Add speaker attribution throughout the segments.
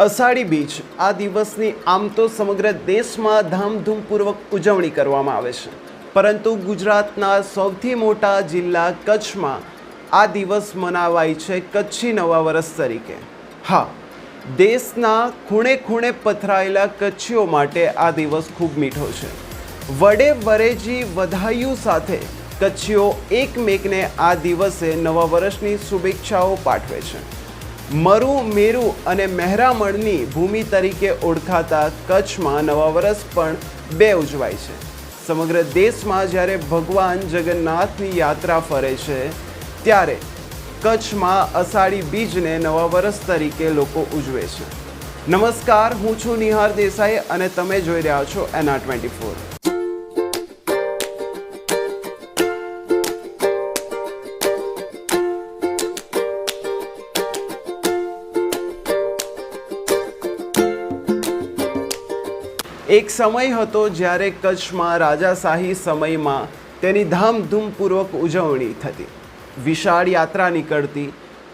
Speaker 1: અષાઢી બીજ. આ દિવસની આમ તો સમગ્ર દેશમાં ધામધૂમપૂર્વક ઉજવણી કરવામાં આવે છે. પરંતુ ગુજરાતના સૌથી મોટા જિલ્લા કચ્છમાં આ દિવસ મનાવાય છે કચ્છી નવા વર્ષ તરીકે. હા, દેશના ખૂણે ખૂણે પથરાયેલા કચ્છીઓ માટે આ દિવસ ખૂબ મીઠો છે. વડે વરેજી વધાયું સાથે કચ્છીઓ એકમેકને આ દિવસે નવા વર્ષની શુભેચ્છાઓ પાઠવે છે. મરુ, મેરુ અને મહેરામણની ભૂમિ તરીકે ઓળખાતા કચ્છમાં નવા વર્ષ પણ બે ઉજવાય છે. સમગ્ર દેશમાં જ્યારે ભગવાન જગન્નાથની યાત્રા ફરે છે, ત્યારે કચ્છમાં અષાઢી બીજને નવા વર્ષ તરીકે લોકો ઉજવે છે. નમસ્કાર, હું છું નિહાર દેસાઈ અને તમે જોઈ રહ્યા છો એના ટ્વેન્ટી ફોર. એક સમય હતો જ્યારે કચ્છમાં રાજાશાહી સમયમાં તેની ધામધૂમપૂર્વક ઉજવણી થતી. વિશાળ યાત્રા નીકળતી,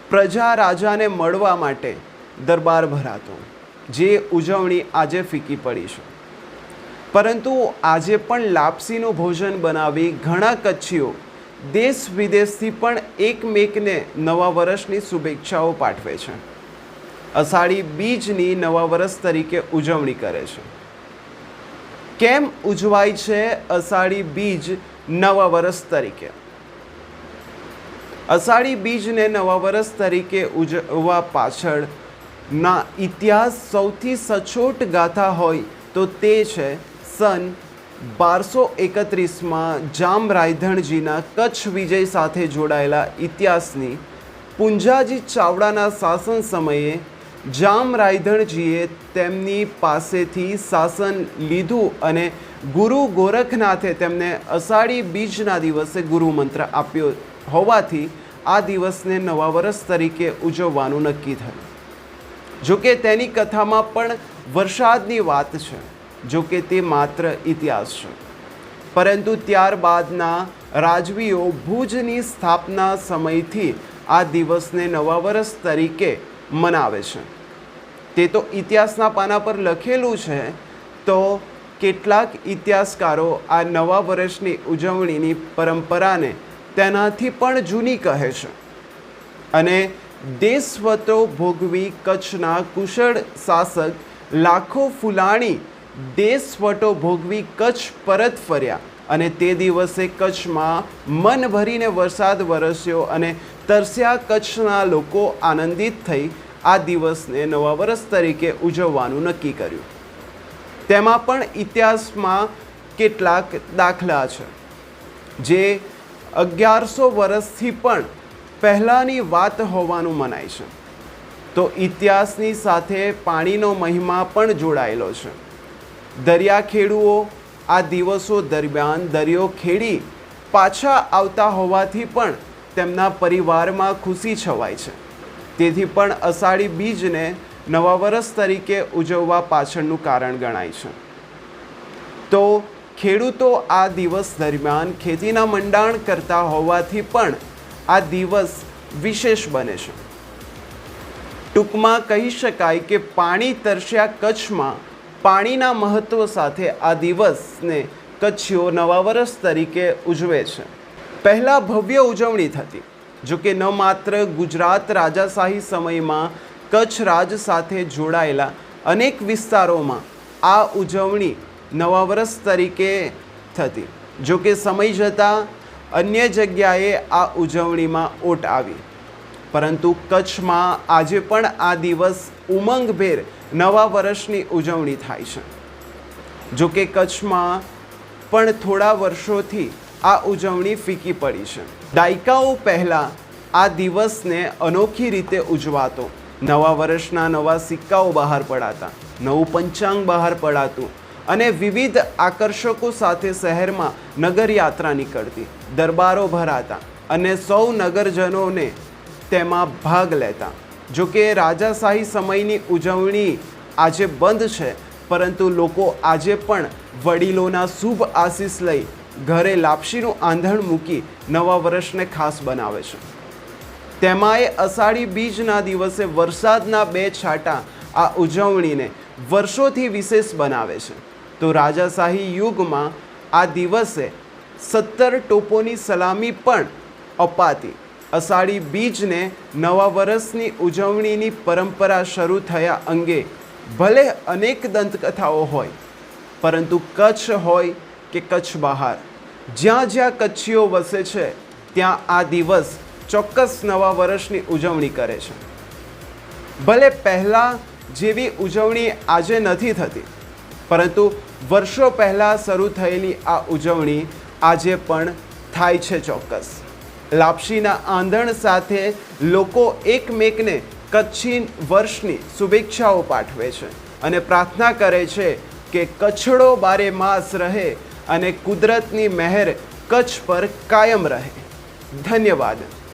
Speaker 1: પ્રજા રાજાને મળવા માટે દરબાર ભરાતો, જે ઉજવણી આજે ફીકી પડી છે. પરંતુ આજે પણ લાપસીનું ભોજન બનાવી ઘણા કચ્છીઓ દેશ વિદેશથી પણ એકમેકને નવા વર્ષની શુભેચ્છાઓ પાઠવે છે. અષાઢી બીજની નવા વર્ષ તરીકે ઉજવણી કરે છે. કેમ ઉજવાય છે અષાઢી બીજ નવા વર્ષ તરીકે? અષાઢી બીજને નવા વર્ષ તરીકે ઉજવવા પાછળના ઇતિહાસ સૌથી સચોટ ગાથા હોય તો તે છે સન બારસો એકત્રીસમાં જામ રાયધણજીના કચ્છ વિજય સાથે જોડાયેલા ઇતિહાસની પુંજાજી ચાવડાના શાસન સમયે જામ રાયધણજીએ તેમની પાસેથી શાસન લીધું અને ગુરુ ગોરખનાથે તેમને અષાઢી બીજના દિવસે ગુરુ મંત્ર આપ્યો હોવાથી આ દિવસને નવા વર્ષ તરીકે ઉજવવાનું નક્કી થયું. જોકે તેની કથામાં પણ વરસાદની વાત છે, જોકે તે માત્ર ઇતિહાસ છે. પરંતુ ત્યારબાદના રાજવીઓ ભુજની સ્થાપના સમયથી આ દિવસને નવા વર્ષ તરીકે મનાવે છે. તે તો ઇતિહાસના પાના પર લખેલું છે. તો કેટલાક ઇતિહાસકારો આ નવા વર્ષની ઉજવણીની પરંપરાને તેનાથી પણ જૂની કહે છે. અને દેશવતો ભોગવી કચ્છના કુશળ શાસક લાખો ફુલાણી દેશવટો ભોગવી કચ્છ પરત ફર્યા અને તે દિવસે કચ્છમાં મન ભરીને વરસાદ વરસ્યો અને તરસ્યા કચ્છના લોકો આનંદિત થઈ આ દિવસને નવા વર્ષ તરીકે ઉજવવાનું નક્કી કર્યું. તેમાં પણ ઇતિહાસમાં કેટલાક દાખલા છે. જે અગિયારસો વર્ષથી પણ પહેલાંની વાત હોવાનું મનાય છે. તો ઇતિહાસની સાથે પાણીનો મહિમા પણ જોડાયેલો છે. દરિયાખેડુઓ આ દિવસો દરમિયાન દરિયો ખેડી પાછા આવતા હોવાથી પણ તેમના પરિવારમાં ખુશી છવાય છે. તેથી પણ અષાઢી બીજને નવા વર્ષ તરીકે ઉજવવા પાછળનું કારણ ગણાય છે. તો ખેડૂતો આ દિવસ દરમિયાન ખેતીના મંડાણ કરતા હોવાથી પણ આ દિવસ વિશેષ બને છે. ટૂંકમાં કહી શકાય કે પાણી તરસ્યા કચ્છમાં પાણીના મહત્વ સાથે આ દિવસને કચ્છીઓ નવા વર્ષ તરીકે ઉજવે છે. પહેલાં ભવ્ય ઉજવણી થતી. જો કે ન માત્ર ગુજરાત રાજાશાહી સમયમાં કચ્છ રાજ સાથે જોડાયેલા અનેક વિસ્તારોમાં આ ઉજવણી નવા વર્ષ તરીકે થતી. જો કે સમય જતાં અન્ય જગ્યાએ આ ઉજવણીમાં ઓટ આવી. પરંતુ કચ્છમાં આજે પણ આ દિવસ ઉમંગભેર નવા વર્ષની ઉજવણી થાય છે. જો કે કચ્છમાં પણ થોડા વર્ષોથી આ ઉજવણી ફીકી પડી છે. દાયકાઓ પહેલાં આ દિવસને અનોખી રીતે ઉજવાતો. નવા વર્ષના નવા સિક્કાઓ બહાર પડાતા, નવું પંચાંગ બહાર પડાતું અને વિવિધ આકર્ષકો સાથે શહેરમાં નગરયાત્રા નીકળતી, દરબારો ભરાતા અને સૌ નગરજનોને તેમાં ભાગ લેતા. જો કે રાજાશાહી સમયની ઉજવણી આજે બંધ છે, પરંતુ લોકો આજે પણ વડીલોના શુભ આશીષ લઈ ઘરે લાપસીનું આંધણ મૂકી નવા વર્ષને ખાસ બનાવે છે. તેમાંય અષાઢી બીજના દિવસે વરસાદના બે છાંટા આ ઉજવણીને વર્ષોથી વિશેષ બનાવે છે. તો રાજાશાહી યુગમાં આ દિવસે સત્તર ટોપોની સલામી પણ અપાતી. અષાઢી બીજને નવા વર્ષની ઉજવણીની પરંપરા શરૂ થયા અંગે ભલે અનેક દંતકથાઓ હોય, પરંતુ કચ્છ હોય કે કચ્છ બહાર. જ્યાં જ્યાં કચ્છીઓ વસે છે, ત્યાં આ દિવસ ચોક્કસ નવા વર્ષની ઉજવણી કરે છે. ભલે પહેલાં જેવી ઉજવણી આજે નથી થતી, પરંતુ વર્ષો પહેલાં શરૂ થયેલી આ ઉજવણી આજે પણ થાય છે ચોક્કસ. લાપસીના આંધણ સાથે લોકો એકમેકને કચ્છી વર્ષની શુભેચ્છાઓ પાઠવે છે અને પ્રાર્થના કરે છે કે કચ્છડો બારે માસ રહે અને કુદરતની મહેર કચ્છ પર કાયમ રહે. ધન્યવાદ.